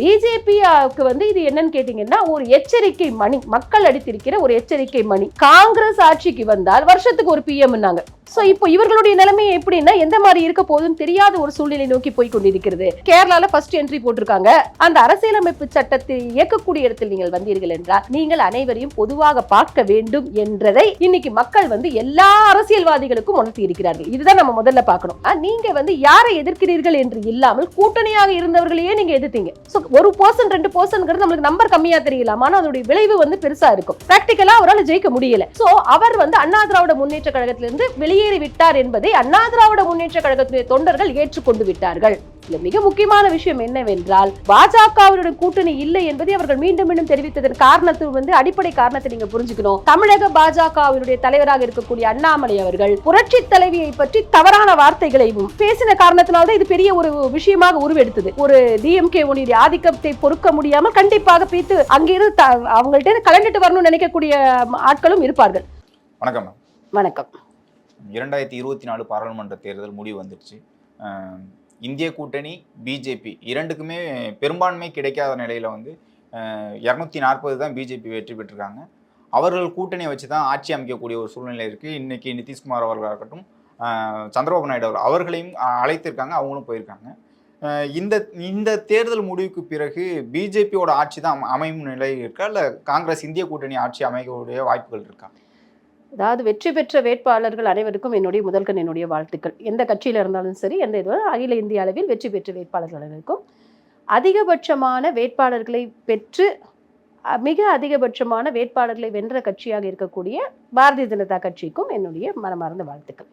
பிஜேபிக்கு வந்து இது என்னன்னு கேட்டீங்கன்னா ஒரு எச்சரிக்கை மணி மக்கள் அடித்திருக்கிற ஒரு எச்சரிக்கை மணி. காங்கிரஸ் ஆட்சிக்கு வந்தால் வருஷத்துக்கு ஒரு பிஎம்னாங்க சோ இப்போ இவர்களுடைய நிலைமை எப்படின்னா எந்த மாதிரி இருக்க போகுதுன்னு தெரியாத ஒரு சூழ்நிலை நோக்கி போய் கொண்டிருக்கிறது. கேரளால ஃபர்ஸ்ட் என்ட்ரி போட்டிருக்காங்க. அந்த அரசியலமைப்பு சட்டத்தை இயக்கக்கூடிய இடத்தில் நீங்கள் வந்தீர்கள் என்றால் நீங்கள் அனைவரையும் பொதுவாக பார்க்க வேண்டும் என்றதை இன்னைக்கு மக்கள் வந்து எல்லா அரசியல்வாதிகளுக்கும் உணர்த்தி இருக்கிறார்கள் இதுதான் நம்ம முதல்ல பார்க்கணும். நீங்க வந்து யாரை எதிர்க்கிறீர்கள் என்று இல்லாமல் கூட்டணியாக இருந்தவர்களையே நீங்க எதிர்த்தீங்க. சோ ஒரு பர்சன் ரெண்டு பர்சன்ங்கிறது நம்மளுக்கு நம்பர் கம்மியா தெரியலாம். ஆனா அதோட விளைவு வந்து பெருசா இருக்கும். பிராக்டிக்கலா அவரால் ஜெயிக்க முடியல. சோ அவர் வந்து அண்ணா திராவிட முன்னேற்ற கழகத்திலிருந்து வெளியேறி விட்டார் என்பதை அண்ணா திராவிட முன்னேற்ற கழகத்துடைய தொண்டர்கள் ஏற்றுக்கொண்டு விட்டார்கள். இதுல மிக முக்கியமான விஷயம் என்னவென்றால் பாஜகவினுடைய கூட்டணி இல்லை என்பதை அவர்கள் மீண்டும் மீண்டும் தெரிவித்ததன் காரணத்தை வந்து அடிப்படை காரணத்தை நீங்க புரிஞ்சுக்கணும். தமிழக பாஜகவினுடைய தலைவராக இருக்கக்கூடிய அண்ணாமலை அவர்கள் புரட்சி தலைவியை பற்றி தவறான வார்த்தைகளையும் பேசின காரணத்தினால்தான் இது பெரிய ஒரு விஷயமாக உருவெடுத்தது. ஒரு டிஎம்கே உடைய ஆதிக்கத்தை பொறுக்க முடியாமல் கண்டிப்பாக பீத்து அங்கிருந்து அவங்கள்ட்ட கலந்துட்டு வரணும்னு நினைக்கக்கூடிய ஆட்களும் இருப்பார்கள். வணக்கம் வணக்கம். இரண்டாயிரத்தி இருபத்தி நாலு பாராளுமன்ற தேர்தல் முடிவு வந்துடுச்சு. இந்திய கூட்டணி பிஜேபி இரண்டுக்குமே பெரும்பான்மை கிடைக்காத நிலையில் வந்து இரநூத்தி நாற்பது தான் பிஜேபி வெற்றி பெற்றிருக்காங்க. அவர்கள் கூட்டணியை வச்சு தான் ஆட்சி அமைக்கக்கூடிய ஒரு சூழ்நிலை இருக்குது இன்னைக்கு நிதிஷ்குமார் அவர்களாக இருக்கட்டும் சந்திரபாபு நாயுடு அவர் அவர்களையும் அழைத்திருக்காங்க அவங்களும் போயிருக்காங்க. இந்த இந்த தேர்தல் முடிவுக்கு பிறகு பிஜேபியோட ஆட்சி தான் அமையும் நிலை இருக்கா? இல்லை காங்கிரஸ் இந்திய கூட்டணி ஆட்சி அமைக்கக்கூடிய வாய்ப்புகள் இருக்கா? அதாவது வெற்றி பெற்ற வேட்பாளர்கள் அனைவருக்கும் என்னுடைய முதல்கண் என்னுடைய வாழ்த்துக்கள். எந்த கட்சியில் இருந்தாலும் சரி எந்த இதுவும் அகில இந்திய அளவில் வெற்றி பெற்ற வேட்பாளர்கள் அனைவருக்கும். அதிகபட்சமான வேட்பாளர்களை பெற்று மிக அதிகபட்சமான வேட்பாளர்களை வென்ற கட்சியாக இருக்கக்கூடிய பாரதிய ஜனதா கட்சிக்கும் என்னுடைய மனமார்ந்த வாழ்த்துக்கள்.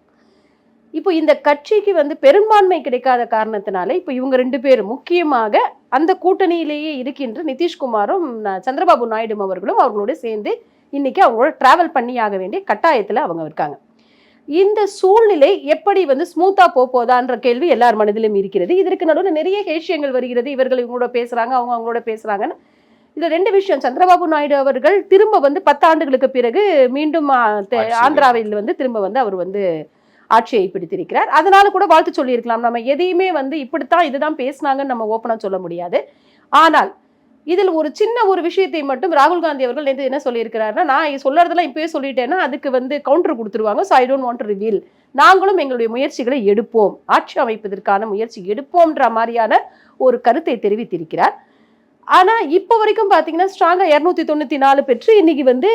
இப்போ இந்த கட்சிக்கு வந்து பெரும்பான்மை கிடைக்காத காரணத்தினால இப்போ இவங்க ரெண்டு பேரும் முக்கியமாக அந்த கூட்டணியிலேயே இருக்கின்ற நிதிஷ்குமாரும் சந்திரபாபு நாயுடு அவர்களும் அவர்களோட சேர்ந்து இன்னைக்கு அவங்களோட டிராவல் பண்ணி ஆக வேண்டிய கட்டாயத்தில் அவங்க இருக்காங்க. இந்த சூழ்நிலை எப்படி வந்து ஸ்மூத்தா போதா கேள்வி எல்லார் மனதிலும் இருக்கிறது. இதற்கு நடுவில் நிறைய விஷயங்கள் வருகிறது. இவர்கள் இவங்களோட பேசுறாங்க அவங்க அவங்களோட பேசுறாங்கன்னு. இதுல ரெண்டு விஷயம் சந்திரபாபு நாயுடு அவர்கள் திரும்ப வந்து பத்தாண்டுகளுக்கு பிறகு மீண்டும். ஆந்திராவில் வந்து திரும்ப வந்து அவர் வந்து ஆட்சியை பிடித்திருக்கிறார். அதனால கூட வாழ்த்து சொல்லியிருக்கலாம். நம்ம எதையுமே வந்து இப்படித்தான் இதுதான் பேசுனாங்கன்னு நம்ம ஓப்பனாக சொல்ல முடியாது. ஆனால் இதில் ஒரு சின்ன ஒரு விஷயத்தை மட்டும் ராகுல் காந்தி அவர்கள் நேற்று என்ன சொல்லியிருக்கிறாருன்னா நான் சொல்றதெல்லாம் இப்பயே சொல்லிட்டேன்னா அதுக்கு வந்து கவுண்டர் கொடுத்துருவாங்க. So I don't want reveal நாங்களும் எங்களுடைய முயற்சிகளை எடுப்போம். ஆட்சி அமைப்பதற்கான முயற்சி எடுப்போம்ன்ற மாதிரியான ஒரு கருத்தை தெரிவித்திருக்கிறார். ஆனால் இப்போ வரைக்கும் பார்த்தீங்கன்னா ஸ்ட்ராங்காக இரநூத்தி தொண்ணூற்றி நாலு பெற்று இன்னைக்கு வந்து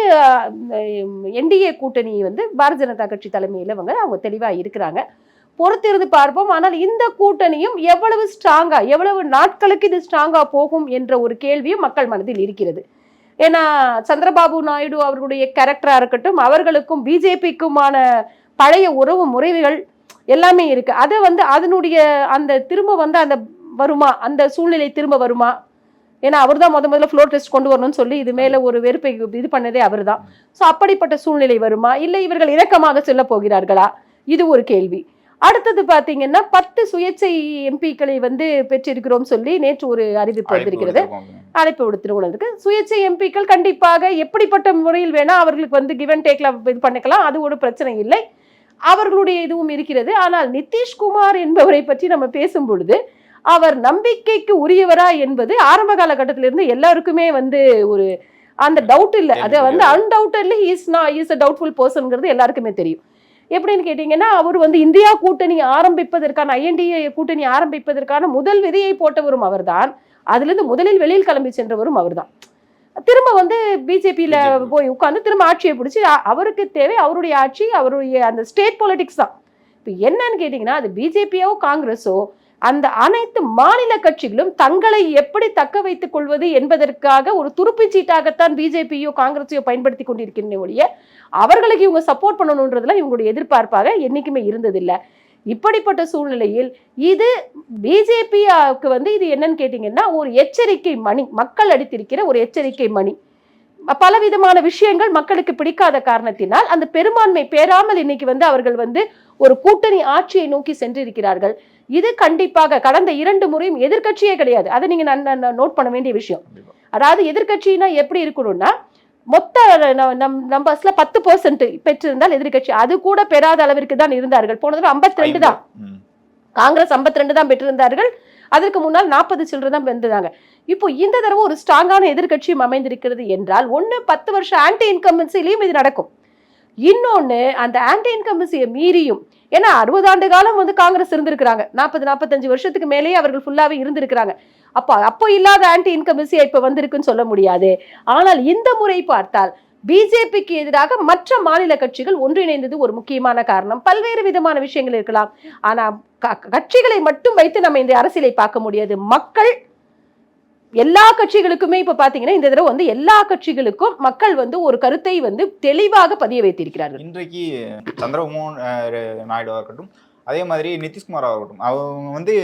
என்டிஏ கூட்டணி வந்து பாரதிய ஜனதா கட்சி தலைமையில் அவங்க அவங்க தெளிவாக இருக்கிறாங்க. பொறுத்திருந்து பார்ப்போம். ஆனால் இந்த கூட்டணியும் எவ்வளவு ஸ்ட்ராங்காக எவ்வளவு நாட்களுக்கு இது ஸ்ட்ராங்காக போகும் என்ற ஒரு கேள்வியும் மக்கள் மனதில் இருக்கிறது. ஏன்னா சந்திரபாபு நாயுடு அவர்களுடைய கேரக்டராக இருக்கட்டும் அவர்களுக்கும் பிஜேபிக்குமான பழைய உறவு முறைகள் எல்லாமே இருக்குது அதை வந்து அதனுடைய அந்த திரும்ப வந்து அந்த வருமா? அந்த சூழ்நிலை திரும்ப வருமா? ஏன்னா அவர் தான் முத முதல்ல ஃப்ளோர் டெஸ்ட் கொண்டு வரணும்னு சொல்லி இது மேல ஒரு வெறுப்பை இது பண்ணதே அவர் தான் ஸோ அப்படிப்பட்ட சூழ்நிலை வருமா? இல்லை இவர்கள் இணக்கமாக செல்ல போகிறார்களா? இது ஒரு கேள்வி. அடுத்தது பாத்தீங்கன்னா பத்து சுயேட்சை எம்பிக்களை வந்து பெற்றிருக்கிறோம் சொல்லி நேற்று ஒரு அறிவிப்பு வந்திருக்கிறது. அழைப்பு விடுத்திருக்கிறது. சுயேட்சை எம்பிக்கள் கண்டிப்பாக எப்படிப்பட்ட முறையில் வேணா அவர்களுக்கு வந்து கிவன் டேக்ல இது பண்ணிக்கலாம். அது ஒரு பிரச்சனை இல்லை. அவர்களுடைய இதுவும் இருக்கிறது. ஆனால் நிதிஷ்குமார் என்பவரை பற்றி நம்ம பேசும் பொழுது அவர் நம்பிக்கைக்கு உரியவரா என்பது ஆரம்ப காலகட்டத்திலிருந்து எல்லாருக்குமே வந்து ஒரு அந்த டவுட் இல்லை. அது வந்து அன்டவுட்டட்லி இஸ் நா இஸ் அ டவுட்ஃபுல் பர்சன்ங்கிறது எல்லாருக்குமே தெரியும். எப்படின்னு கேட்டிங்கன்னா அவர் வந்து இந்தியா கூட்டணி ஆரம்பிப்பதற்கான ஐஎன்டிஏ கூட்டணி ஆரம்பிப்பதற்கான முதல் விதையை போட்டவரும் அவர்தான். அதுலேருந்து முதலில் வெளியில் கிளம்பி சென்றவரும் அவர்தான். திரும்ப வந்து பிஜேபியில. போய் உட்கார்ந்து திரும்ப ஆட்சியை பிடிச்சி அவருக்கு தேவை அவருடைய ஆட்சி அவருடைய அந்த ஸ்டேட் பாலிடிக்ஸ் தான். இப்போ என்னன்னு கேட்டிங்கன்னா அது பிஜேபியோ காங்கிரஸோ அந்த அனைத்து மாநில கட்சிகளும் தங்களை எப்படி தக்க வைத்துக் கொள்வது என்பதற்காக ஒரு துருப்பு சீட்டாகத்தான் பிஜேபியோ காங்கிரஸையோ பயன்படுத்தி கொண்டிருக்கின்ற ஒழிய அவர்களுக்கு இவங்க சப்போர்ட் பண்ணணுன்றதுல இவங்களுடைய எதிர்பார்ப்பாக என்றைக்குமே இருந்ததில்லை. இப்படிப்பட்ட சூழ்நிலையில் இது பிஜேபிக்கு வந்து இது என்னன்னு கேட்டிங்கன்னா ஒரு எச்சரிக்கை மணி மக்கள் அடித்திருக்கிற ஒரு எச்சரிக்கை மணி. பலவிதமான விஷயங்கள் மக்களுக்கு பிடிக்காத காரணத்தினால் அந்த பெரும்பான்மை பெறாமல் இன்னைக்கு வந்து அவர்கள் வந்து ஒரு கூட்டணி ஆட்சியை நோக்கி சென்றிருக்கிறார்கள். இது கண்டிப்பாக கடந்த இரண்டு முறையும் எதிர்க்கட்சியே கிடையாது. அதை நீங்க நோட் பண்ண வேண்டிய விஷயம். அதாவது எதிர்க்கட்சினா எப்படி இருக்கணும்னா மொத்த நம் நம்பர்ஸ்ல பத்து பெர்சென்ட் பெற்றிருந்தால் எதிர்க்கட்சி அது கூட பெறாத அளவிற்கு தான் இருந்தார்கள். போன தடவை ஐம்பத்தி ரெண்டு தான். காங்கிரஸ் 52 தான் பெற்றிருந்தார்கள். அதற்கு முன்னால் நாற்பது சில்லறை தான் வென்றாங்க இப்போ இந்த தடவை ஒரு ஸ்ட்ராங்கான எதிர்க்கட்சியும் அமைந்திருக்கிறது என்றால் ஒன்று பத்து வருஷம் ஆன்டி இன்கம்பன்சிலையும் இது நடக்கும். இன்னொன்று அந்த ஆன்டி இன்கம்பன்சியை மீறியும் ஏன்னா அறுபது ஆண்டு காலம் வந்து காங்கிரஸ் இருந்திருக்கிறாங்க. நாற்பது நாற்பத்தஞ்சு வருஷத்துக்கு மேலேயே அவர்கள் ஃபுல்லாகவே இருந்திருக்கிறாங்க. அப்போ அப்போ இல்லாத ஆன்டி இன்கம்பன்சி இப்போ வந்திருக்குன்னு சொல்ல முடியாது. ஆனால் இந்த முறை பார்த்தால் பிஜேபிக்கு எதிராக மற்ற மாநில கட்சிகள் ஒன்றிணைந்தது ஒரு முக்கியமான காரணம். பல்வேறு விதமான விஷயங்கள் இருக்கலாம். ஆனால் க- கட்சிகளை மட்டும் வைத்து நம்ம இந்த அரசியலை பார்க்க முடியாது. மக்கள் எல்லா கட்சிகளுக்குமே இப்ப பாத்தீங்கன்னா இந்த தடவை வந்து எல்லா கட்சிகளுக்கும் மக்கள் வந்து ஒரு கருத்தை வந்து தெளிவாக பதிய வைத்திருக்கிறார்கள் இன்றைக்கு சந்திரமோகன் அஹ், நாயுடுவா இருக்கட்டும் அதே மாதிரி நிதிஷ்குமார் ஆகட்டும் அவங்க வந்து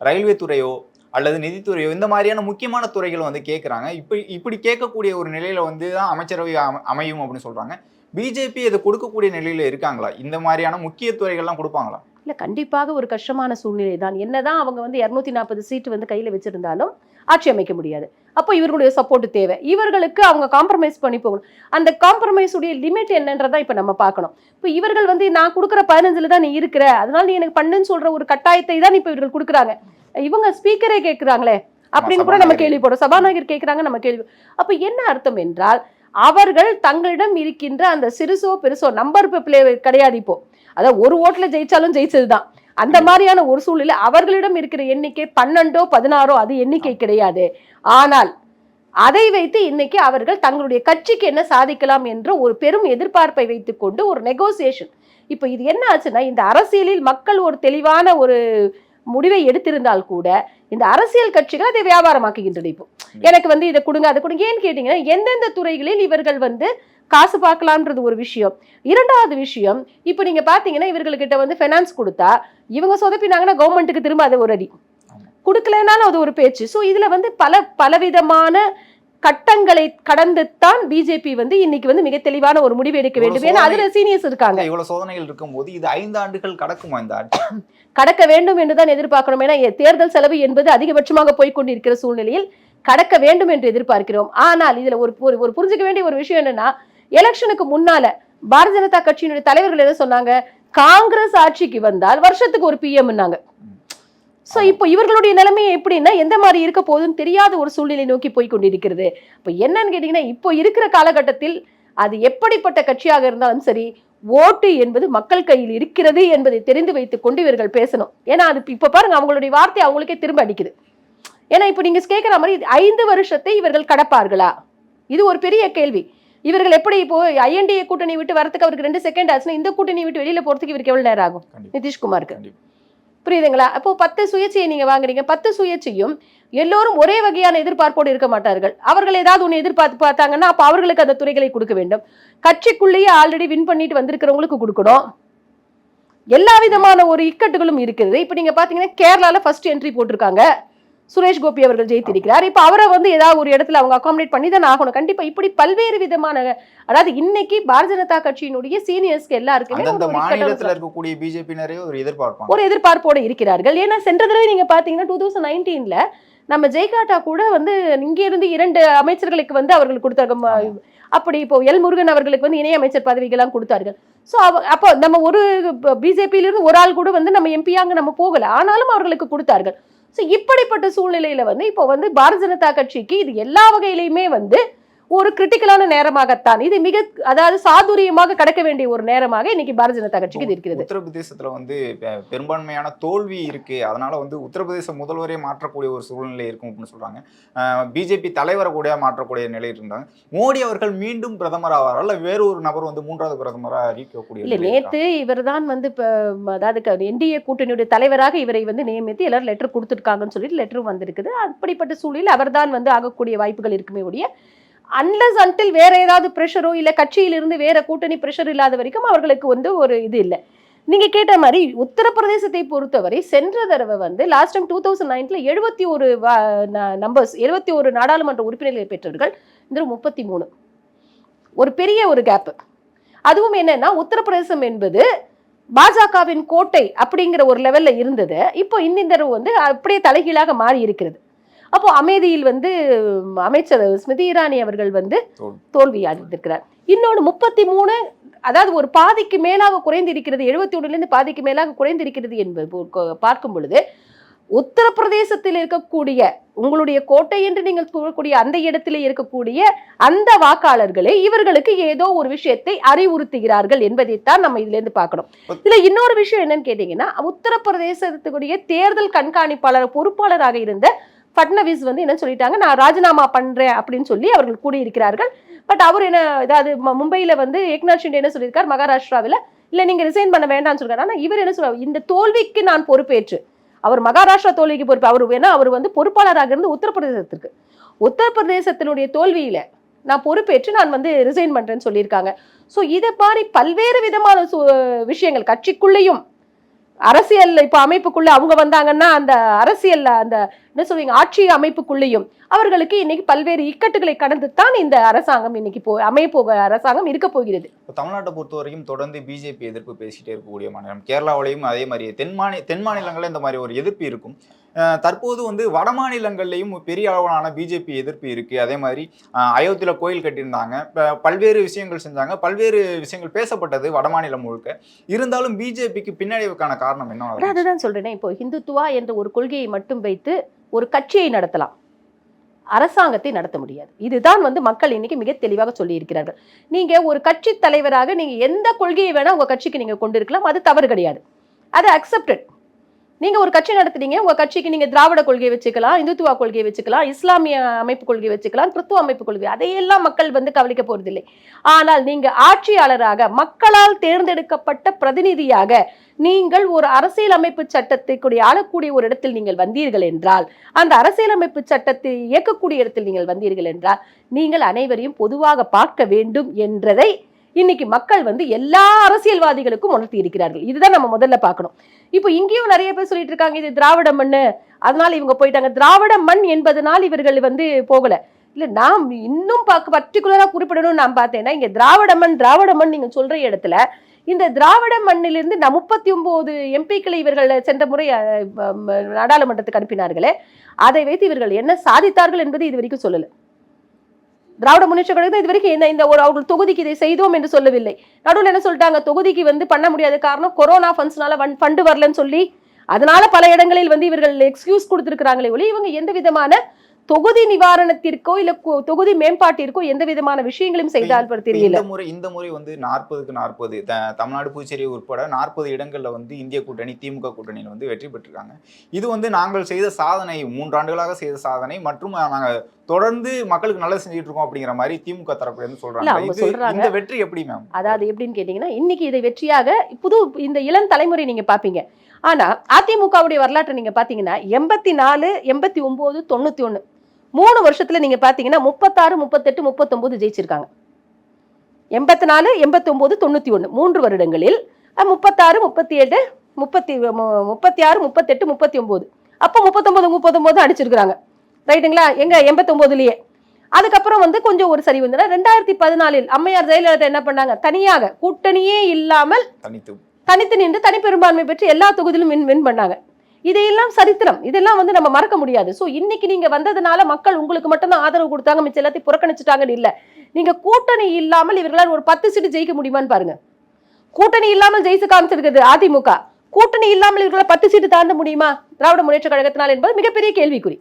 ரயில்வே துறையோ அல்லது நிதித்துறையோ இந்த மாதிரியான முக்கியமான துறைகளை வந்து கேட்குறாங்க இப்படி இப்படி கேட்கக்கூடிய ஒரு நிலையில வந்து தான் அமைச்சரவை அம- அமையும் அப்படின்னு சொல்றாங்க. பிஜேபி இதை கொடுக்கக்கூடிய நிலையில இருக்காங்களா? இந்த மாதிரியான முக்கிய துறைகள்லாம் கொடுப்பாங்களா? இல்ல கண்டிப்பாக ஒரு கஷ்டமான சூழ்நிலை தான் என்னதான் அவங்க வந்து இருநூத்தி நாற்பது சீட்டு வந்து கையில வச்சிருந்தாலும் ஆட்சி அமைக்க முடியாது. அப்போ இவர்களுடைய சப்போர்ட் தேவை. இவர்களுக்கு அவங்க காம்ப்ரமைஸ் பண்ணி போகணும். அந்த காம்ப்ரமைஸ் உடைய லிமிட் என்னன்றதா இப்ப நம்ம பார்க்கணும். இப்போ இவர்கள் வந்து நான் கொடுக்குற பதினஞ்சுல தான் நீ இருக்கிற. அதனால நீ எனக்கு பண்ணுன்னு சொல்ற ஒரு கட்டாயத்தை தான் இப்ப இவர்கள் கொடுக்குறாங்க. இவங்க ஸ்பீக்கரே கேட்குறாங்களே அப்படின்னு கூட நம்ம. கேள்விப்படும் சபாநாயகர் கேட்குறாங்க நம்ம கேள்வி. அப்ப என்ன அர்த்தம் என்றால் அவர்கள் தங்களிடம் இருக்கின்ற அந்த சிறுசோ பெருசோ நம்பர் பிளே கிடையாது இப்போ. அதாவது ஒரு ஓட்டுல ஜெயிச்சாலும் ஜெயிச்சதுதான். அந்த மாதிரியான ஒரு சூழ்நிலை அவர்களிடம் இருக்கிற எண்ணிக்கை பன்னெண்டோ பதினாறோ அது எண்ணிக்கை கிடையாது. ஆனால் அதை வைத்து இன்னைக்கு அவர்கள் தங்களுடைய கட்சிக்கு என்ன சாதிக்கலாம் என்ற ஒரு பெரும் எதிர்பார்ப்பை வைத்துக்கொண்டு ஒரு நெகோசியேஷன் இப்போ இது என்ன ஆச்சுன்னா இந்த அரசியலில் மக்கள் ஒரு தெளிவான ஒரு முடிவை எடுத்திருந்தால் கூட இந்த அரசியல் கட்சிகள் அதை வியாபாரமாக்குகின்றன இப்போ. எனக்கு வந்து இதை கொடுங்க அதை கொடுங்க. ஏன்னு கேட்டீங்கன்னா எந்தெந்த துறைகளில் இவர்கள் வந்து காசு பார்க்கலான்றது ஒரு விஷயம். இரண்டாவது விஷயம் இப்போ நீங்க பாத்தீங்கன்னா இவர்கள்கிட்ட வந்து ஃபைனான்ஸ் கொடுத்தா இவங்க சொதப்பினாங்கன்னா கவர்மெண்ட்டுக்கு திரும்ப அது ஒரு அடி. கொடுக்கலனாலும் அது ஒரு பேச்சு. ஸோ இதுல வந்து பல பலவிதமான கட்டங்களை கடந்துத்தான் பிஜேபி வந்து இன்னைக்கு வந்து மிக தெளிவான ஒரு முடிவு எடுக்க வேண்டும். ஏன்னா அதுல சீனியர்ஸ் இருக்காங்க. இவ்வளவு சோதனைகள் இருக்கும்போது இது ஐந்து ஆண்டுகள் கடக்குமா இந்த கடக்க வேண்டும் என்று தான் எதிர்பார்க்கிறோம். ஏன்னா தேர்தல் செலவு என்பது அதிகபட்சமாக போய் கொண்டிருக்கிற சூழ்நிலையில் கடக்க வேண்டும் என்று எதிர்பார்க்கிறோம். ஆனால் இதுல ஒரு- ஒரு புரிஞ்சுக்க வேண்டிய ஒரு விஷயம் என்னன்னா எலெக்ஷனுக்கு முன்னால பாரதிய ஜனதா கட்சியினுடைய தலைவர்கள் என்ன சொன்னாங்க? காங்கிரஸ் ஆட்சிக்கு வந்தால் வருஷத்துக்கு ஒரு பிஎம்னாங்க சோ இப்போ இவர்களுடைய நிலைமை எப்படின்னா எந்த மாதிரி இருக்க போகுதுன்னு தெரியாத ஒரு சூழ்நிலை நோக்கி போய் கொண்டிருக்கிறது. இப்போ என்னன்னு கேட்டீங்கன்னா இப்போ இருக்கிற காலகட்டத்தில் அது எப்படிப்பட்ட கட்சியாக இருந்தாலும் சரி ஓட்டு என்பது மக்கள் கையில் இருக்கிறது என்பதை தெரிந்து வைத்துக் கொண்டு இவர்கள் பேசணும். ஏன்னா அது இப்ப பாருங்க அவங்களுடைய வார்த்தை அவங்களுக்கே திரும்ப அடிக்குது. ஏன்னா இப்போ நீங்க கேட்கிற மாதிரி ஐந்து வருஷத்தை இவர்கள் கடப்பார்களா? இது ஒரு பெரிய கேள்வி. இவர்கள் எப்படி இப்போ ஐஎன்டிஏ கூட்டணி விட்டு வரதுக்கு அவருக்கு ரெண்டு செகண்ட் ஆச்சுன்னா இந்த கூட்டணி விட்டு வெளியில போறதுக்கு இவருக்கு எவ்வளவு நேரம் ஆகும்? நிதிஷ்குமாருக்கு. புரியுதுங்களா? அப்போ பத்து சுயேட்சையை நீங்க வாங்குறீங்க. பத்து சுயேட்சையும் எல்லோரும் ஒரே வகையான எதிர்பார்ப்போடு இருக்க மாட்டார்கள். அவர்கள் ஏதாவது ஒன்று எதிர்பார்த்து பார்த்தாங்கன்னா அப்போ அவர்களுக்கு அந்த துறைகளை கொடுக்க வேண்டும். கட்சிக்குள்ளேயே ஆல்ரெடி வின் பண்ணிட்டு வந்திருக்கிறவங்களுக்கு கொடுக்கணும். எல்லா விதமான ஒரு இக்கட்டுகளும் இருக்குது. இப்போ நீங்க பாத்தீங்கன்னா கேரளால ஃபர்ஸ்ட் என்ட்ரி போட்டிருக்காங்க. சுரேஷ் கோபி அவர்கள் ஜெயித்திருக்கிறார். இப்போ அவரை வந்து ஏதாவது ஒரு இடத்துல அவங்க அகாமடேட் பண்ணி தான் ஆகணும். கண்டிப்பா இப்படி பல்வேறு விதமான அதாவது இன்னைக்கு பாரதிய ஜனதா கட்சியினுடைய சீனியர்ஸ்க்கு எல்லாருக்குமே மாநிலத்துல இருக்கக்கூடிய பிஜேபியினரே ஒரு எதிர்பார்ப்பாங்க. ஒரு எதிர்பார்ப்போடு இருக்கிறார்கள். ஏன்னா சென்ற தடவை நீங்க பாத்தீங்கன்னா டூ தௌசண்ட் நைன்டீன்ல நம்ம ஜெய்காட்டா கூட வந்து இங்க இருந்து இரண்டு அமைச்சர்களுக்கு வந்து அவர்கள் கொடுத்தாங்க. அப்படி இப்போ எல் முருகன் அவர்களுக்கு வந்து இணை அமைச்சர் பதவிகள்லாம் கொடுத்தார்கள். ஸோ அப்போ நம்ம ஒரு பிஜேபியில இருந்து ஒரு ஆள் கூட வந்து நம்ம எம்பியாங்க நம்ம போகல. ஆனாலும் அவர்களுக்கு கொடுத்தார்கள். ஸோ இப்படிப்பட்ட சூழ்நிலையில் வந்து இப்போ வந்து பாரதிய ஜனதா கட்சிக்கு இது எல்லா வகையிலையுமே வந்து ஒரு கிரிட்டிக்கலான நேரமாகத்தான். இது மிக அதாவது சாதுரியமாக கடக்க வேண்டிய ஒரு நேரமாக இன்னைக்கு பாரதிய ஜனதா கட்சிக்கு இது இருக்கிறது. உத்தரப்பிரதேசத்துல வந்து பெரும்பான்மையான தோல்வி இருக்கு அதனால வந்து உத்தரப்பிரதேச முதல்வரே மாற்றக்கூடிய ஒரு சூழ்நிலை இருக்கும் அப்படின்னு சொல்றாங்க. பிஜேபி தலைவரை கூட மாற்றக்கூடிய நிலை இருந்தாங்க. மோடி அவர்கள் மீண்டும் பிரதமர் ஆவாரா? இல்ல வேறு ஒரு நபர் வந்து மூன்றாவது பிரதமரா அறிவிக்கக்கூடிய இல்ல இருக்கா? நேத்து இவர்தான் வந்து இப்ப அதாவது என்டிஏ கூட்டணியுடைய தலைவராக இவரை வந்து நியமித்து எல்லாரும் லெட்டர் கொடுத்துருக்காங்கன்னு சொல்லிட்டு லெட்டரும் வந்திருக்குது. அப்படிப்பட்ட சூழலில் அவர்தான் வந்து ஆகக்கூடிய வாய்ப்புகள் இருக்குமே ஒழிய அன்லஸ் அன்டில் வேற ஏதாவது ப்ரெஷரோ இல்லை கட்சியிலிருந்து வேற கூட்டணி ப்ரெஷர் இல்லாத வரைக்கும் அவர்களுக்கு வந்து ஒரு இது இல்லை. நீங்க கேட்ட மாதிரி உத்தரப்பிரதேசத்தை பொறுத்தவரை சென்ற தடவை வந்து லாஸ்ட் டைம் டூ தௌசண்ட் நைன்ல எழுபத்தி ஒரு நம்பர்ஸ் எழுபத்தி ஒரு நாடாளுமன்ற உறுப்பினர்களை பெற்றவர்கள் இந்த முப்பத்தி மூணு. ஒரு பெரிய ஒரு கேப் அதுவும் என்னன்னா உத்தரப்பிரதேசம் என்பது பாஜகவின் கோட்டை அப்படிங்கிற ஒரு லெவல்ல இருந்தது. இப்போ இந்த தடவை வந்து அப்படியே தலைகீழாக மாறி இருக்கிறது. அப்போ அமேதியில் வந்து அமைச்சர் ஸ்மிருதி இரானி அவர்கள் வந்து தோல்வி. அடைந்திருக்கிறார் இன்னொன்று முப்பத்தி மூணு அதாவது ஒரு பாதிக்கு மேலாக குறைந்து இருக்கிறது எழுபத்தி ஒண்ணுலேருந்து பாதிக்கு மேலாக குறைந்து இருக்கிறது என்பது பார்க்கும் பொழுது உத்தரப்பிரதேசத்தில் இருக்கக்கூடிய உங்களுடைய கோட்டை என்று நீங்கள் கூறக்கூடிய அந்த இடத்திலே இருக்கக்கூடிய அந்த வாக்காளர்களே இவர்களுக்கு ஏதோ ஒரு விஷயத்தை அறிவுறுத்துகிறார்கள் என்பதைத்தான் நம்ம இதுல இருந்து பார்க்கணும் இதுல இன்னொரு விஷயம் என்னன்னு கேட்டீங்கன்னா உத்தரப்பிரதேசத்துக்குடைய தேர்தல் கண்காணிப்பாளர் பொறுப்பாளராக இருந்த ஃபட்னவிஸ் வந்து என்ன சொல்லிட்டாங்க நான் ராஜினாமா பண்ணுறேன் அப்படின்னு சொல்லி அவர்கள் கூடியிருக்கிறார்கள் பட் அவர் என்ன அதாவது மும்பையில் வந்து ஏக்நாத் ஷிண்டே என்ன சொல்லியிருக்கார் மகாராஷ்டிராவில் இல்லை நீங்கள் ரிசைன் பண்ண வேண்டாம்னு சொல்கிறார் ஆனால் இவர் என்ன சொல்வார் இந்த தோல்விக்கு நான் பொறுப்பேற்று. அவர் மகாராஷ்டிரா தோல்விக்கு பொறுப்பு. அவர் வேணா அவர் வந்து பொறுப்பாளராக இருந்து உத்தரப்பிரதேசத்திற்கு உத்தரப்பிரதேசத்தினுடைய தோல்வியில் நான் பொறுப்பேற்று நான் வந்து ரிசைன் பண்ணுறேன்னு சொல்லியிருக்காங்க. ஸோ இதை மாதிரி பல்வேறு விதமான சு- விஷயங்கள் கட்சிக்குள்ளேயும் அரசியல் இப்போ அமைப்புக்குள்ள அவங்க வந்தாங்கன்னா அந்த அரசியல் அந்த என்ன சொல்வீங்க ஆட்சி அமைப்புக்குள்ளேயும் அவர்களுக்கு இன்னைக்கு பல்வேறு இக்கட்டுகளை கடந்து தான் இந்த அரசாங்கம் இன்னைக்கு போ அமைய போக அரசாங்கம் இருக்க போகிறது. இப்போ தமிழ்நாட்டை பொறுத்த வரைக்கும் தொடர்ந்து பிஜேபி எதிர்ப்பு பேசிட்டே இருக்கக்கூடிய மாநிலம். கேரளாவிலையும் அதே மாதிரி தென் மாநில தென் மாநிலங்களில் இந்த மாதிரி ஒரு எதிர்ப்பு இருக்கும். தற்போது வந்து வட மாநிலங்கள்லையும் பெரிய அளவிலான பிஜேபி எதிர்ப்பு இருக்கு. அதே மாதிரி அஹ் அயோத்தியில கோயில் கட்டியிருந்தாங்க. பல்வேறு விஷயங்கள் செஞ்சாங்க. பல்வேறு விஷயங்கள் பேசப்பட்டது வட மாநிலம் முழுக்க. இருந்தாலும் பிஜேபிக்கு பின்னடைவுக்கான காரணம் என்ன? அதுதான் சொல்றேனே. இப்போ ஹிந்துத்துவா என்ற ஒரு கொள்கையை மட்டும் வைத்து ஒரு கட்சியை நடத்தலாம். அரசாங்கத்தை நடத்த முடியாது. இதுதான் வந்து மக்கள் இன்னைக்கு மிக தெளிவாக சொல்லியிருக்கிறார்கள். நீங்க ஒரு கட்சி தலைவராக நீங்க எந்த கொள்கையை வேணா உங்க கட்சிக்கு நீங்க கொண்டு இருக்கலாம் அது தவறு கிடையாது. அது அக்செப்டட் நீங்க ஒரு கட்சி நடத்துறீங்க உங்க கட்சிக்கு நீங்க திராவிட கொள்கையை வச்சுக்கலாம் இந்துத்துவா கொள்கையை வச்சுக்கலாம் இஸ்லாமிய அமைப்பு கொள்கையை வச்சுக்கலாம் கிறிஸ்துவ அமைப்பு கொள்கை அதையெல்லாம் மக்கள் வந்து கவனிக்க போறதில்லை. ஆனால் நீங்க ஆட்சியாளராக மக்களால் தேர்ந்தெடுக்கப்பட்ட பிரதிநிதியாக நீங்கள் ஒரு அரசியலமைப்பு சட்டத்தை கூடிய ஆளக்கூடிய ஒரு இடத்தில் நீங்கள் வந்தீர்கள் என்றால் அந்த அரசியலமைப்பு சட்டத்தை இயக்கக்கூடிய இடத்தில் நீங்கள் வந்தீர்கள் என்றால் நீங்கள் அனைவரையும் பொதுவாக பார்க்க வேண்டும் என்றதை இன்னைக்கு மக்கள் வந்து எல்லா அரசியல்வாதிகளுக்கும் உணர்த்தி இருக்கிறார்கள். இதுதான் நம்ம முதல்ல பார்க்கணும். இப்போ இங்கேயும் நிறைய பேர் சொல்லிட்டு இருக்காங்க இது திராவிட மண் அதனால இவங்க போயிட்டாங்க. திராவிட மண் என்பதனால் இவர்கள் வந்து போகல. இல்ல நாம் இன்னும் பார்க்க பர்டிகுலரா குறிப்பிடணும்னு நான் பார்த்தேன்னா இங்க திராவிட மண் திராவிட மண் நீங்க சொல்ற இடத்துல இந்த திராவிட மண்ணிலிருந்து நான் முப்பத்தி ஒன்பது எம்பிக்களை இவர்கள் சென்ற முறை நாடாளுமன்றத்துக்கு அனுப்பினார்களே அதை வைத்து இவர்கள் என்ன சாதித்தார்கள் என்பது இது வரைக்கும் சொல்லலை. திராவிட முன்னேற்ற கழகம் இது வரைக்கும் என்ன இந்த ஒரு அவர்கள் தொகுதிக்கு இதை செய்தோம் என்று சொல்லவில்லை. நடுவில் என்ன சொல்லிட்டாங்க? தொகுதிக்கு வந்து பண்ண முடியாத காரணம் கொரோனா ஃபண்ட்ஸ்னால ஃபண்டு வரலன்னு சொல்லி அதனால பல இடங்களில் வந்து இவர்கள் எக்ஸ்கியூஸ் கொடுத்திருக்கிறாங்களே ஒளி இவங்க எந்த விதமான தொகுதி நிவாரணத்திற்கோ இல்ல தொகுதி மேம்பாட்டிற்கோ எந்த விதமான விஷயங்களையும் செய்தால் தெரியல. இந்த முறை இந்த முறை வந்து நாற்பதுக்கு நாற்பது தமிழ்நாடு புதுச்சேரி உட்பட நாற்பது இடங்கள்ல வந்து இந்திய கூட்டணி திமுக கூட்டணியில் வந்து வெற்றி பெற்றிருக்காங்க. இது வந்து நாங்கள் செய்த சாதனை மூன்றாண்டுகளாக செய்த சாதனை மற்றும் நாங்க தொடர்ந்து மக்களுக்கு நல்லது செஞ்சுட்டு இருக்கோம் அப்படிங்கிற மாதிரி திமுக தரப்புல இருந்து சொல்றாங்க. இந்த வெற்றி எப்படி மேம் அதாவது எப்படின்னு கேட்டீங்கன்னா இன்னைக்கு இதை வெற்றியாக புது இந்த இளம் தலைமுறை நீங்க பாப்பீங்க. ஆனா அதிமுகவுடைய வரலாற்றை நீங்க பாத்தீங்கன்னா எண்பத்தி நாலு எண்பத்தி ஒன்பது தொண்ணூத்தி ஒண்ணு மூணு வருஷத்துல நீங்க பாத்தீங்கன்னா முப்பத்தாறு முப்பத்தெட்டு முப்பத்தொன்பது ஜெயிச்சிருக்காங்க. எண்பத்தி நாலு எண்பத்தி ஒன்பது தொண்ணூத்தி ஒண்ணு மூன்று வருடங்களில் முப்பத்தாறு முப்பத்தி ஏழு முப்பத்தி முப்பத்தி ஆறு முப்பத்தெட்டு முப்பத்தி ஒன்பது அப்போ முப்பத்தொன்பது முப்பத்தொன்பது அடிச்சிருக்கிறாங்க. ரைட்டுங்களா? எங்க எண்பத்தொன்பதுலயே அதுக்கப்புறம் வந்து கொஞ்சம் ஒரு சரி வந்து ரெண்டாயிரத்தி பதினாலில் அம்மையார் ஜெயலலிதா என்ன பண்ணாங்க? தனியாக கூட்டணியே இல்லாமல் தனித்து. தனித்து நின்று தனிப்பெரும்பான்மை பெற்று எல்லா தொகுதியிலும் வின் வின் பண்ணாங்க. இதையெல்லாம் சரித்திரம். இதெல்லாம் வந்து நம்ம மறக்க முடியாது. ஸோ இன்னைக்கு நீங்க வந்ததுனால மக்கள் உங்களுக்கு மட்டும்தான் ஆதரவு கொடுத்தாங்க. மிச்சம் எல்லாத்தையும் புறக்கணிச்சிட்டாங்கன்னு இல்லை. நீங்க கூட்டணி இல்லாமல் இவர்களால் ஒரு பத்து சீட்டு ஜெயிக்க முடியுமான்னு பாருங்க. கூட்டணி இல்லாமல் ஜெயிச்சு காமிச்சிருக்குது அதிமுக. கூட்டணி இல்லாமல் இவர்களால் பத்து சீட்டு தாண்ட முடியுமா? திராவிட முன்னேற்ற கழகத்தினால் என்பது மிகப்பெரிய கேள்விக்குறி.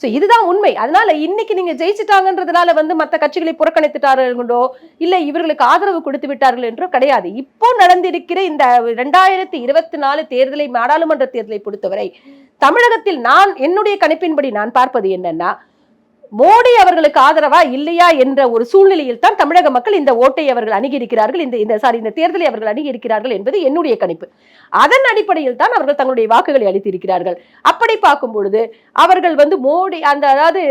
ஸோ இதுதான் உண்மை. அதனால இன்னைக்கு நீங்க ஜெயிச்சிட்டாங்கன்றதுனால வந்து மற்ற கட்சிகளை புறக்கணித்துட்டார்களோ இல்லை இவர்களுக்கு ஆதரவு கொடுத்து விட்டார்கள் என்றோ கிடையாது. இப்போ நடந்திருக்கிற இந்த ரெண்டாயிரத்தி இருபத்தி நாலு தேர்தலை நாடாளுமன்ற தேர்தலை பொறுத்தவரை தமிழகத்தில் நான் என்னுடைய கணிப்பின்படி நான் பார்ப்பது என்னன்னா மோடி அவர்களுக்கு ஆதரவா இல்லையா என்ற ஒரு சூழ்நிலையில் தான் தமிழக மக்கள் இந்த ஓட்டை அவர்கள் அணுகியிருக்கிறார்கள். இந்த இந்த சாரி இந்த தேர்தலை அவர்கள் அணுகியிருக்கிறார்கள் என்பது என்னுடைய கணிப்பு. அதன் அடிப்படையில் தான் அவர்கள் தங்களுடைய வாக்குகளை அளித்திருக்கிறார்கள். அப்படி பார்க்கும் பொழுது அவர்கள் வந்து மோடி அந்த அதாவது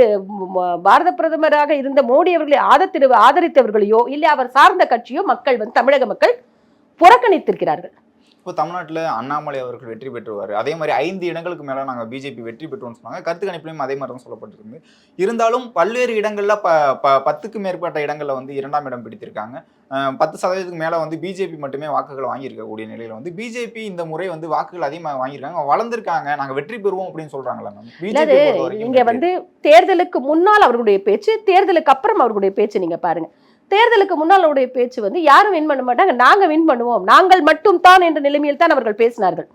பாரத பிரதமராக இருந்த மோடி அவர்களை ஆதத்திரு ஆதரித்தவர்களையோ இல்லை அவர் சார்ந்த கட்சியோ மக்கள் வந்து தமிழக மக்கள் புறக்கணித்திருக்கிறார்கள். இப்போ தமிழ்நாட்டில் அண்ணாமலை அவர்கள் வெற்றி பெற்றுவார். அதே மாதிரி ஐந்து இடங்களுக்கு மேலே நாங்கள் பிஜேபி வெற்றி பெற்றோம்னு சொன்னாங்க. கருத்து கணிப்புலையும் அதே மாதிரி தான் சொல்லப்பட்டிருந்து இருந்தாலும் பல்வேறு இடங்களில் ப ப பத்துக்கு மேற்பட்ட இடங்களில் வந்து இரண்டாம் இடம் பிடித்திருக்காங்க. பத்து சதவீதத்துக்கு மேலே வந்து பிஜேபி மட்டுமே வாக்குகள் வாங்கியிருக்கக்கூடிய நிலையில் வந்து பிஜேபி இந்த முறை வந்து வாக்குகள் அதிகமாக வாங்கியிருக்காங்க. வளர்ந்துருக்காங்க. நாங்கள் வெற்றி பெறுவோம் அப்படின்னு சொல்கிறாங்களா மேம் இங்க வந்து தேர்தலுக்கு முன்னால் அவர்களுடைய பேச்சு தேர்தலுக்கு அப்புறம் அவர்களுடைய பேச்சு நீங்க பாருங்க. தேர்தலுக்கு முன்னால் அவருடைய பேச்சு வந்து யாரும் வின் பண்ண மாட்டாங்க நாங்கள் வின் பண்ணுவோம். நாங்கள் மட்டும் தான் என்ற நிலைமையில் தான் அவர்கள் பேசினார்கள்.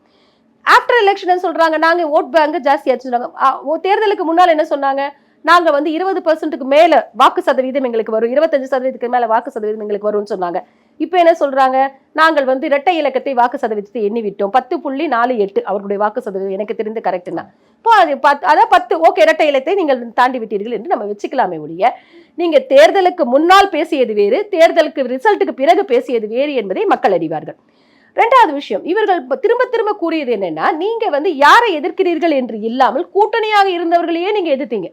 ஆஃப்டர் எலெக்ஷன் சொல்றாங்க நாங்க ஓட் பேங்க் ஜாஸ்தியாச்சு சொல்றாங்க. ஓ, தேர்தலுக்கு முன்னால் என்ன சொன்னாங்க? நாங்க வந்து இருபது பர்சன்ட்டுக்கு மேல வாக்கு சதவீதம் எங்களுக்கு வரும். இருபத்தஞ்சு சதவீதத்துக்கு மேல வாக்கு சதவீதம் எங்களுக்கு வரும்னு சொன்னாங்க. இப்போ என்ன சொல்றாங்க? நாங்கள் வந்து இரட்டை இலக்கத்தை வாக்கு சதவீதத்தை எண்ணி விட்டோம் பத்து புள்ளி நாலு எட்டு அவர்களுடைய வாக்கு சதவீதம் எனக்கு தெரிந்து கரெக்ட்னா இப்போ அது பத்து அதான் பத்து ஓகே இரட்டை இலத்தை நீங்கள் தாண்டி விட்டீர்கள் என்று நம்ம வச்சுக்கலாமே ஒழிய நீங்க தேர்தலுக்கு முன்னால் பேசியது வேறு தேர்தலுக்கு ரிசல்ட்டுக்கு பிறகு பேசியது வேறு என்பதை மக்கள் அறிவார்கள். ரெண்டாவது விஷயம் இவர்கள் திரும்ப திரும்ப கூறியது என்னன்னா நீங்க வந்து யாரை எதிர்க்கிறீர்கள் என்று இல்லாமல் கூட்டணியாக இருந்தவர்களையே நீங்க எதிர்த்தீங்க.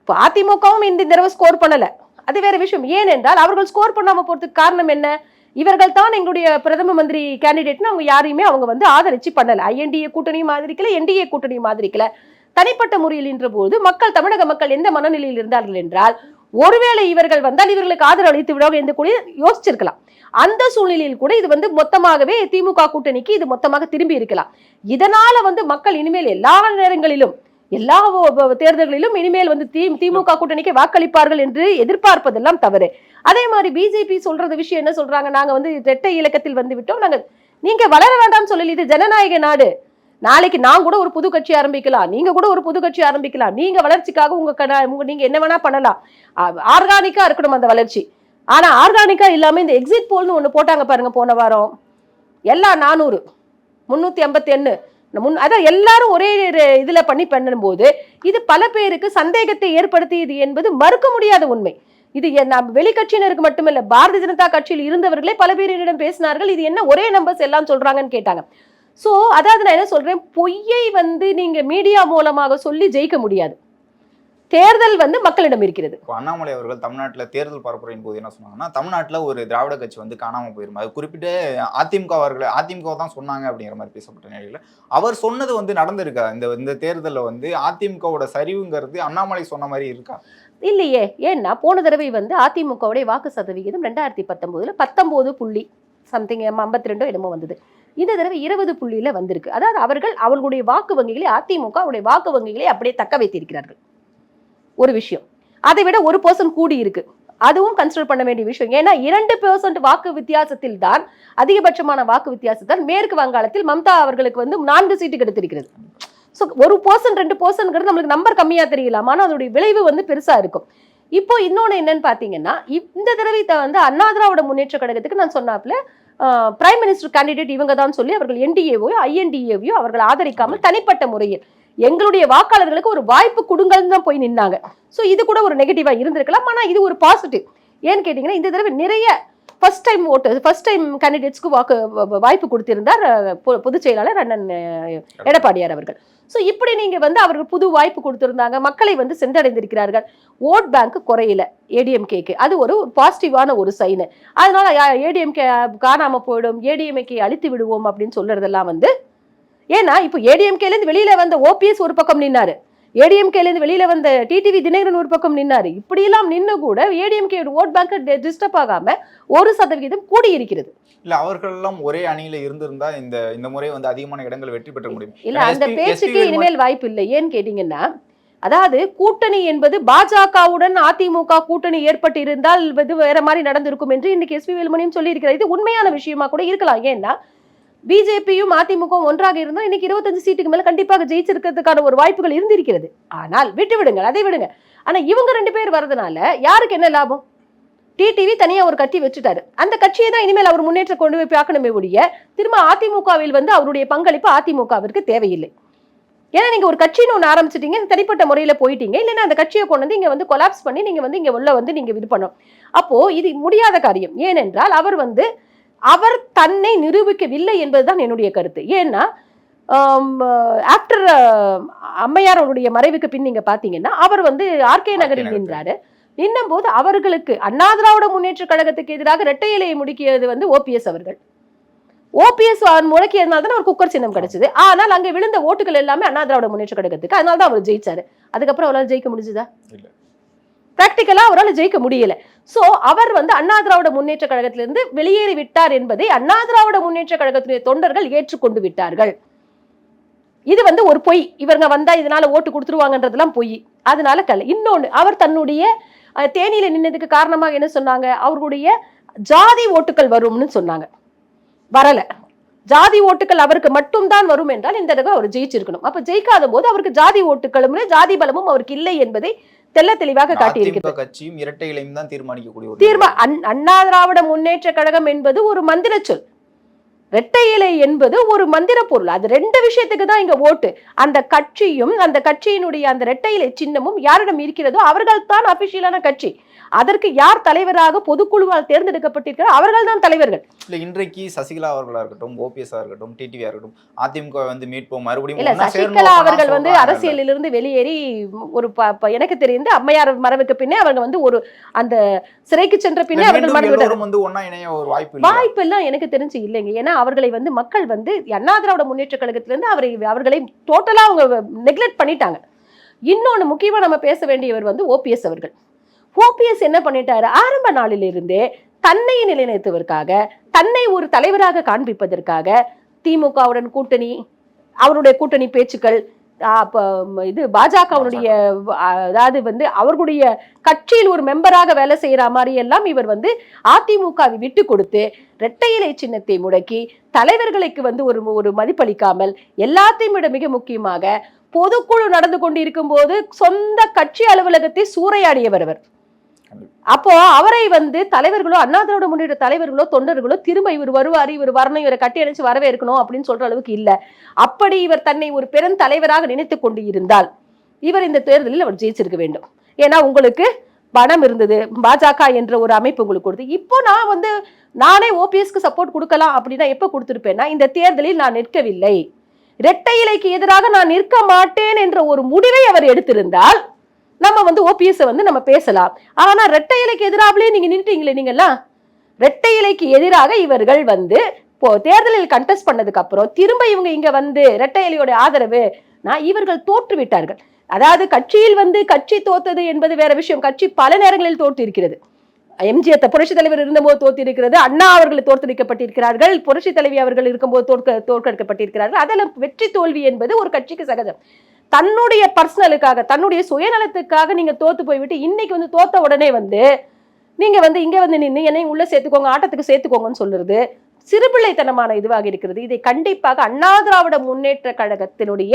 இப்போ அதிமுகவும் இந்த தடவை ஸ்கோர் பண்ணலை. அது வேற விஷயம். ஏனென்றால் அவர்கள் ஸ்கோர் பண்ணாம போறதுக்கு காரணம் என்ன? இவர்கள் தான் எங்களுடைய பிரதம மந்திரி கேண்டிடேட்னு அவங்க யாரையுமே அவங்க வந்து ஆதரிச்சு பண்ணல. ஐஎன்டிஏ கூட்டணியும் ஆதரிக்கல என்டிஏ கூட்டணியும் ஆதரிக்கல. தனிப்பட்ட முறையில் என்ற போது மக்கள் தமிழக மக்கள் எந்த மனநிலையில் இருந்தார்கள் என்றால் ஒருவேளை இவர்கள் வந்தால் இவர்களுக்கு ஆதரவு அளித்து விடுவாங்க என்று கூட யோசிச்சிருக்கலாம். அந்த சூழ்நிலையில் கூட இது வந்து மொத்தமாகவே திமுக கூட்டணிக்கு இது மொத்தமாக திரும்பி இருக்கலாம். இதனால வந்து மக்கள் இனிமேல் எல்லா நேரங்களிலும் எல்லா தேர்தல்களிலும் இனிமேல் வந்து தி திமுக கூட்டணிக்கு வாக்களிப்பார்கள் என்று எதிர்பார்ப்பதெல்லாம் தவறு. அதே மாதிரி பிஜேபி சொல்றது விஷயம் என்ன சொல்றாங்க? நாங்க வந்து இரட்டை இலக்கத்தில் வந்து விட்டோம். நாங்க நீங்க வளர வேண்டாம்னு சொல்லல இது ஜனநாயக நாடு. நாளைக்கு நான் கூட ஒரு புது கட்சி ஆரம்பிக்கலாம். நீங்க கூட ஒரு புது கட்சி ஆரம்பிக்கலாம். நீங்க வளர்ச்சிக்காக உங்க நீங்க என்ன வேணா பண்ணலாம். ஆர்கானிக்கா இருக்கணும் அந்த வளர்ச்சி. ஆனா ஆர்கானிக்கா இல்லாம இந்த எக்ஸிட் போல்னு ஒன்று போட்டாங்க பாருங்க போன வாரம். எல்லாம் நானூறு முன்னூத்தி ஐம்பத்தி ஒன்னு முன் அதான் எல்லாரும் ஒரே இதில் பண்ணி பண்ணும்போது இது பல பேருக்கு சந்தேகத்தை ஏற்படுத்தியது என்பது மறுக்க முடியாத உண்மை. இது என் வெளிக்கட்சியினருக்கு மட்டுமல்ல பாரதிய ஜனதா கட்சியில் இருந்தவர்களே பல பேர் என்னிடம் பேசினார்கள். இது என்ன ஒரே நம்பர்ஸ் எல்லாம் சொல்றாங்கன்னு கேட்டாங்க. ஸோ அதாவது நான் என்ன சொல்றேன்? பொய்யை வந்து நீங்க மீடியா மூலமாக சொல்லி ஜெயிக்க முடியாது. தேர்தல் வந்து மக்களிடம் இருக்கிறது. அண்ணாமலை அவர்கள் தமிழ்நாட்டில் தேர்தல் பரப்புரையின் போது என்ன சொன்னாங்கன்னா தமிழ்நாட்டில் ஒரு திராவிட கட்சி வந்து காணாமல் போயிரும்? அது குறிப்பிட்டு அதிமுக அவர்களை அதிமுக தான் சொன்னாங்க அப்படிங்கிற மாதிரி பேசப்பட்ட நிலையில் அவர் சொன்னது வந்து நடந்திருக்கா? இந்த இந்த தேர்தலில் வந்து அதிமுகவோட சரிவுங்கிறது அண்ணாமலை சொன்ன மாதிரி இருக்கா? இல்லையே. ஏன்னா போன தடவை வந்து அதிமுகவுடைய வாக்கு சதவிகிதம் ரெண்டாயிரத்தி பத்தொன்பதுல பத்தொன்பது புள்ளி சம்திங் ஐம்பத்தி ரெண்டோ என்னமோ வந்தது. இந்த தடவை இருபது புள்ளியில வந்திருக்கு. அதாவது அவர்கள் அவர்களுடைய வாக்கு வங்கிகளை அதிமுக அவருடைய வாக்கு வங்கிகளை அப்படியே தக்க வைத்திருக்கிறார்கள். ஒரு விஷயம். அதை விட ஒரு பர்சன்ட் கூடி இருக்கு. அதுவும் கன்சிடர் பண்ண வேண்டிய விஷயம். ஏன்னா இரண்டு பெர்சன்ட் வாக்கு வித்தியாசத்தில் தான் அதிகபட்சமான வாக்கு வித்தியாசத்தால் மேற்கு வங்காளத்தில் மம்தா அவர்களுக்கு வந்து நான்கு சீட்டு கிடைத்திருக்கிறது. ஸோ ஒரு பர்சன்ட் ரெண்டு பர்சன்ட்ங்கிறது நம்மளுக்கு நம்பர் கம்மியா தெரியலாம். ஆனால் அதோடைய விளைவு வந்து பெருசா இருக்கும். இப்போ இன்னொன்று என்னன்னு பார்த்தீங்கன்னா இந்த தடவை வந்து அண்ணா திராவிட முன்னேற்ற கழகத்துக்கு நான் சொன்னாப்ல பிரைம் மினிஸ்டர் கேண்டிடேட் இவங்க தான் சொல்லி அவர்கள் என்டிஏவையோ ஐஎன்டிஏவையோ அவர்கள் ஆதரிக்காமல் தனிப்பட்ட முறையில் எங்களுடைய வாக்காளர்களுக்கு ஒரு வாய்ப்பு கொடுங்கன்னு தான் போய் நின்னாங்க. ஸோ இது கூட ஒரு நெகட்டிவாக இருந்திருக்கலாம். ஆனால் இது ஒரு பாசிட்டிவ் ஏன்னு கேட்டிங்கன்னா இந்த தடவை நிறைய ஃபர்ஸ்ட் டைம் ஓட்டு ஃபர்ஸ்ட் டைம் கேண்டிடேட்ஸ்க்கு வாக்கு வாய்ப்பு கொடுத்திருந்தார் பொ- பொதுச் செயலாளர் அண்ணன் எடப்பாடியார் அவர்கள். ஸோ இப்படி நீங்கள் வந்து அவர்கள் புது வாய்ப்பு கொடுத்துருந்தாங்க. மக்களை வந்து சென்றடைந்திருக்கிறார்கள். ஓட் பேங்க் குறையில ஏடிஎம்கேக்கு அது ஒரு பாசிட்டிவான ஒரு சைனு அதனால ஏடிஎம்கே காணாமல் போயிடும் ஏடிஎம்கே அழித்து விடுவோம் அப்படின்னு சொல்றதெல்லாம் வந்து ஏன்னா இப்போ ஏடிஎம்கேல இருந்து வெளியில வந்த ஓபிஎஸ் ஒரு பக்கம் நின்னாரு. ஏடிஎம்கேல இருந்து வெளியில வந்த டிடிவி தினகரன் ஒரு பக்கம் நின்னாரு. இப்படியெல்லாம் நின்னு கூட ஏடிஎம்கே ஓட் பேங்க் டிஸ்டர்ப் ஆகாம ஒரு சதவிகிதம் கூடி இருக்கிறது இல்ல அவர்கள் எல்லாம் ஒரே அணியில இருந்திருந்தா இந்த இந்த முறை வந்து அதிகமான இடங்கள் வெற்றி பெற்ற முடியும். இல்ல அந்த பேச்சுக்கு இனிமேல் வாய்ப்பு இல்லை. ஏன்னு கேட்டீங்கன்னா அதாவது கூட்டணி என்பது பாஜகவுடன் அதிமுக கூட்டணி ஏற்பட்டு இருந்தால் இது வேற மாதிரி நடந்திருக்கும் என்று இன்னைக்கு எஸ்பி வேலுமணியும் சொல்லியிருக்கிறார். இது உண்மையான விஷயமா கூட இருக்கலாம். ஏன்னா பிஜேபியும் அதிமுகவும் ஒன்றாக இருந்தால் இன்னைக்கு இருபத்தஞ்சு சீட்டுக்கு மேல கண்டிப்பாக ஜெயிச்சிருக்கிறதுக்கான ஒரு வாய்ப்புகள் இருந்திருக்கிறது. ஆனால் விட்டு விடுங்க அதை விடுங்க. ஆனா இவங்க ரெண்டு பேர் வரதுனால யாருக்கு என்ன லாபம்? டிடிவி தனியாக ஒரு கட்சி வச்சுட்டாரு. அந்த கட்சியை தான் இனிமேல் அவர் முன்னேற்ற கொண்டு போய் பார்க்கணுமே ஒழிய திரும்ப அதிமுகவில் வந்து அவருடைய பங்களிப்பு அதிமுகவிற்கு தேவையில்லை. ஏன்னா நீங்கள் ஒரு கட்சின்னு ஒன்று ஆரம்பிச்சிட்டீங்க தனிப்பட்ட முறையில் போயிட்டீங்க. இல்லைன்னா அந்த கட்சியை கொண்டு வந்து இங்கே வந்து கொலாப்ஸ் பண்ணி நீங்கள் வந்து இங்கே உள்ள வந்து நீங்கள் இது பண்ணணும். அப்போது இது முடியாத காரியம். ஏனென்றால் அவர் வந்து அவர் தன்னை நிரூபிக்கவில்லை என்பதுதான் என்னுடைய கருத்து. ஏன்னா ஆஃப்டர் அம்மையார் அவருடைய மறைவுக்கு பின் நீங்க பாத்தீங்கன்னா அவர் வந்து ஆர்கே நகரில் நகர். நின்றாரு. நின்னும் போது அவர்களுக்கு அண்ணா திராவிட முன்னேற்ற கழகத்துக்கு எதிராக இரட்டை இலையை முடுக்கியது வந்து ஓபிஎஸ் அவர்கள். ஓபிஎஸ் முடக்கியதுனால தான் அவர் குக்கர் சின்னம் கிடைச்சது. ஆனால் அங்கே விழுந்த ஓட்டுகள் எல்லாமே அண்ணா திராவிட முன்னேற்ற கழகத்துக்கு. அதனால தான் அவர் ஜெயிச்சாரு. அதுக்கப்புறம் அவரால் ஜெயிக்க முடிஞ்சுதா? பிராக்டிக்கலாக அவரால் ஜெயிக்க முடியல. ஸோ அவர் வந்து அண்ணா திராவிட முன்னேற்ற கழகத்திலிருந்து வெளியேறி விட்டார் என்பதை அண்ணா திராவிட முன்னேற்ற கழகத்தினுடைய தொண்டர்கள் ஏற்றுக்கொண்டு விட்டார்கள். இது வந்து ஒரு பொய். இவங்க வந்தா இதனால ஓட்டு கொடுத்துருவாங்கன்றதெல்லாம் பொய். அதனால கல். இன்னொன்று அவர் தன்னுடைய தேனியில் தேனியில நின்னதுக்கு காரணமாக என்ன சொன்னாங்க? அவர்களுடைய ஜாதி ஓட்டுகள் வரும்னு சொன்னாங்க. வரல. ஜாதி ஓட்டுகள் அவருக்கு மட்டும்தான் வரும் என்றால் இந்த தடவை அவர் ஜெயிச்சிருக்கணும். அப்ப ஜெயிக்காத போது அவருக்கு ஜாதி ஓட்டுகளும் ஜாதி பலமும் அவருக்கு இல்லை என்பதை தெள்ள தெளிவாக காட்டியிருக்கிறது. கட்சியும் இரட்டை இலையும் தான் தீர்மானிக்கக்கூடிய தீர்மா அண்- அண்ணா திராவிட முன்னேற்ற கழகம் என்பது ஒரு மந்திர சொல். இரட்டை இலை என்பது ஒரு மந்திர பொருள். அது ரெண்டு விஷயத்துக்கு தான் இங்க ஓட்டு. அந்த கட்சியும் அந்த கட்சியினுடைய அந்த இரட்டை இலை சின்னமும் யாரிடம் இருக்கிறதோ அவர்கள் தான் அபிஷியலான கட்சி. அதற்கு யார் தலைவராக பொதுக்குழுவால் தேர்ந்தெடுக்கப்பட்டிருக்கிறார்? அவர்கள் தான் தலைவர்கள். இல்ல இன்றைக்கு சசிகலா அவர்களா இருக்கட்டும் ஓபிஎஸ் இருக்கட்டும் டிடிவியா இருக்கட்டும் அதிமுக வந்து மீட்போம் மறுபடியும் இல்ல சசிகலா அவர்கள் வந்து. அரசியலிலிருந்து வெளியேறி ஒரு எனக்கு தெரிந்து அம்மையார் மறைவுக்கு பின்னே அவங்க வந்து ஒரு அந்த சிறைக்கு சென்ற பின்னே அவர்கள் மீண்டும் மறைவு எல்லோரும் வந்து ஒண்ணா இணைய ஒரு வாய்ப்பு? வாய்ப்பு எல்லாம் எனக்கு தெரிஞ்சு இல்லைங்க. ஏன்னா அவர்களை வந்து மக்கள் வந்து அண்ணா திராவிட முன்னேற்ற கழகத்திலிருந்து அவரை அவர்களை டோட்டலா அவங்க நெக்லெக்ட் பண்ணிட்டாங்க. இன்னொன்னு முக்கியமா நம்ம பேச வேண்டியவர் வந்து ஓபிஎஸ் அவர்கள். ஓபிஎஸ் என்ன பண்ணிட்டாரு? ஆரம்ப நாளிலிருந்தே தன்னை நிலைநிறுத்துவதற்காக தன்னை ஒரு தலைவராக காண்பிப்பதற்காக திமுகவுடன் கூட்டணி அவருடைய கூட்டணி பேச்சுக்கள் இது பாஜகவுடைய அதாவது வந்து அவர்களுடைய கட்சியில் ஒரு மெம்பராக வேலை செய்யற மாதிரி எல்லாம் இவர் வந்து அதிமுகவை விட்டு கொடுத்து இரட்டை இலை சின்னத்தை முடக்கி தலைவர்களுக்கு வந்து ஒரு ஒரு மதிப்பளிக்காமல் எல்லாத்தையும் விட மிக முக்கியமாக பொதுக்குழு நடந்து கொண்டிருக்கும் போது சொந்த கட்சி அலுவலகத்தை சூறையாடியவர் அவர். அப்போ அவரை வந்து தலைவர்களோ அண்ணா திராவிட முன்னேற்ற தலைவர்களோ தொண்டர்களோ திரும்ப இவர் வருவார் இவர் வரணும் இவரை கட்டி அணைச்சு வரவே இருக்கணும் அப்படின்னு சொல்ற அளவுக்கு இல்ல. அப்படி இவர் தன்னை ஒரு பெருந்தலைவராக நினைத்து கொண்டு இருந்தால் இவர் இந்த தேர்தலில் அவர் ஜெயிச்சிருக்க வேண்டும். ஏன்னா உங்களுக்கு பணம் இருந்தது பாஜக என்ற ஒரு அமைப்பு உங்களுக்கு கொடுத்து இப்போ நான் வந்து நானே ஓபிஎஸ்க்கு சப்போர்ட் கொடுக்கலாம் அப்படின்னா எப்போ கொடுத்துருப்பேன்னா இந்த தேர்தலில் நான் நிற்கவில்லை. இரட்டை இலைக்கு எதிராக நான் நிற்க மாட்டேன் என்ற ஒரு முடிவை அவர் எடுத்திருந்தால் நம்ம வந்து ஓபிஎஸ் வந்து நம்ம பேசலாம். ஆனா ரெட்டை இலைக்கு எதிராகவே நீங்க நின்றுட்டீங்களே நீங்கெல்லாம் ரெட்டை இலைக்கு எதிராக இவர்கள் வந்து இப்போ தேர்தலில் கண்டெஸ்ட் பண்ணதுக்கு அப்புறம் திரும்ப இவங்க இங்க வந்து ரெட்டை இலையோட ஆதரவு நான் இவர்கள் தோற்று விட்டார்கள். அதாவது கட்சியில் வந்து கட்சி தோத்தது என்பது வேற விஷயம். கட்சி பல நேரங்களில் தோற்று இருக்கிறது. எம்ஜிஆர் புரட்சி தலைவர் இருந்தபோது தோற்றிருக்கிறது அண்ணா அவர்கள் தோற்கடிக்கப்பட்டிருக்கிறார்கள். புரட்சி தலைவி அவர்கள் இருக்கும்போது தோற்க தோற்கடிக்கப்பட்டிருக்கிறார்கள். அதெல்லாம் வெற்றி தோல்வி என்பது ஒரு கட்சிக்கு சகஜம். தன்னுடைய பர்சனலுக்காக தன்னுடைய சுயநலத்துக்காக நீங்க தோத்து போய்விட்டு இன்னைக்கு வந்து தோத்த உடனே வந்து நீங்க வந்து இங்க வந்து நின்று என்னை உள்ள சேர்த்துக்கோங்க ஆட்டத்துக்கு சேர்த்துக்கோங்கன்னு சொல்லுறது. சிறுபிள்ளைத்தனமான இதுவாக இருக்கிறது. இதை கண்டிப்பாக அண்ணா திராவிட முன்னேற்ற கழகத்தினுடைய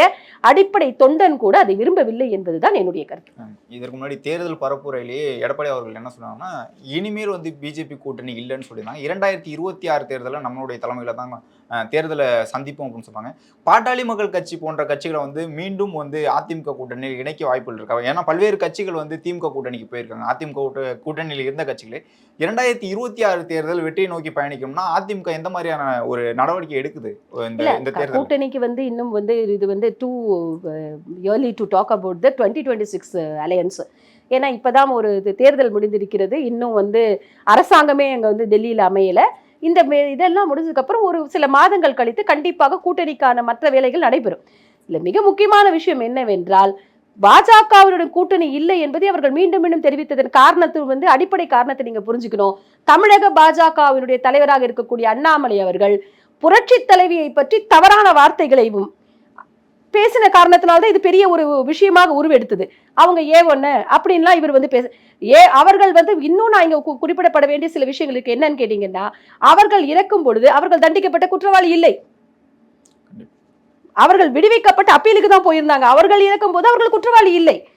அடிப்படை தொண்டன் கூட அதை விரும்பவில்லை என்பதுதான் என்னுடைய கருத்து. இதற்கு முன்னாடி தேர்தல் பரப்புரையிலேயே எடப்பாடி அவர்கள் என்ன சொன்னாங்கன்னா இனிமேல் வந்து பிஜேபி கூட்டணி இல்லைன்னு சொல்லியிருந்தாங்க. இரண்டாயிரத்தி இருபத்தி ஆறு தேர்தலில் நம்மளுடைய தலைமையில் தான் தேர்தலை சந்திப்போம் அப்படின்னு சொன்னாங்க பாட்டாளி மக்கள் கட்சி போன்ற கட்சிகளை வந்து மீண்டும் வந்து அதிமுக கூட்டணியில் இணைக்க வாய்ப்புகள் இருக்கா. ஏன்னா பல்வேறு கட்சிகள் வந்து திமுக கூட்டணிக்கு போயிருக்காங்க. அதிமுக கூட்ட- கூட்டணியில் இருந்த கட்சிகளே. இரண்டாயிரத்தி இருபத்தி ஆறு தேர்தல் வெற்றியை நோக்கி பயணிக்கணும்னா அதிமுக எந்த மாதிரியான ஒரு நடவடிக்கை எடுக்குது? இந்த தேர்தல்? கூட்டணிக்கு வந்து இன்னும் வந்து இது வந்து too early to talk about the twenty twenty six alliance ஏன்னா இப்பதான் ஒரு தேர்தல் முடிந்திருக்கிறது. இன்னும் வந்து அரசாங்கமே அங்க வந்து டெல்லியில அமையல. இந்த மே- இதெல்லாம் முடிஞ்சதுக்கப்புறம் ஒரு சில மாதங்கள் கழித்து கண்டிப்பாக கூட்டணிக்கான மற்ற வேலைகள் நடைபெறும். இல்ல மிக முக்கியமான விஷயம் என்னவென்றால் பாஜகவினுடன் கூட்டணி இல்லை என்பதை அவர்கள் மீண்டும் மீண்டும் தெரிவித்ததன் காரணத்தை வந்து அடிப்படை காரணத்தை நீங்க புரிஞ்சுக்கணும். தமிழக பாஜகவினுடைய தலைவராக இருக்கக்கூடிய அண்ணாமலை அவர்கள் புரட்சி தலைவியை பற்றி தவறான வார்த்தைகளையும் பேசின காரணத்தினால்தான் இது பெரிய ஒரு விஷயமாக உருவெடுத்தது. அவங்க ஏ ஒன்று அப்படின்லாம் இவர் வந்து பேச ஏ அவர்கள் வந்து இன்னும் நான் இங்கே கு- குறிப்பிடப்பட வேண்டிய சில விஷயங்கள் இருக்கு. என்னன்னு கேட்டீங்கன்னா அவர்கள் இறக்கும் பொழுது அவர்கள் தண்டிக்கப்பட்ட குற்றவாளி இல்லை. அவர்கள் விடுவிக்கப்பட்டு அப்பீலுக்கு தான் போயிருந்தாங்க. அவர்கள் இறக்கும் போது அவர்கள் குற்றவாளி இல்லை.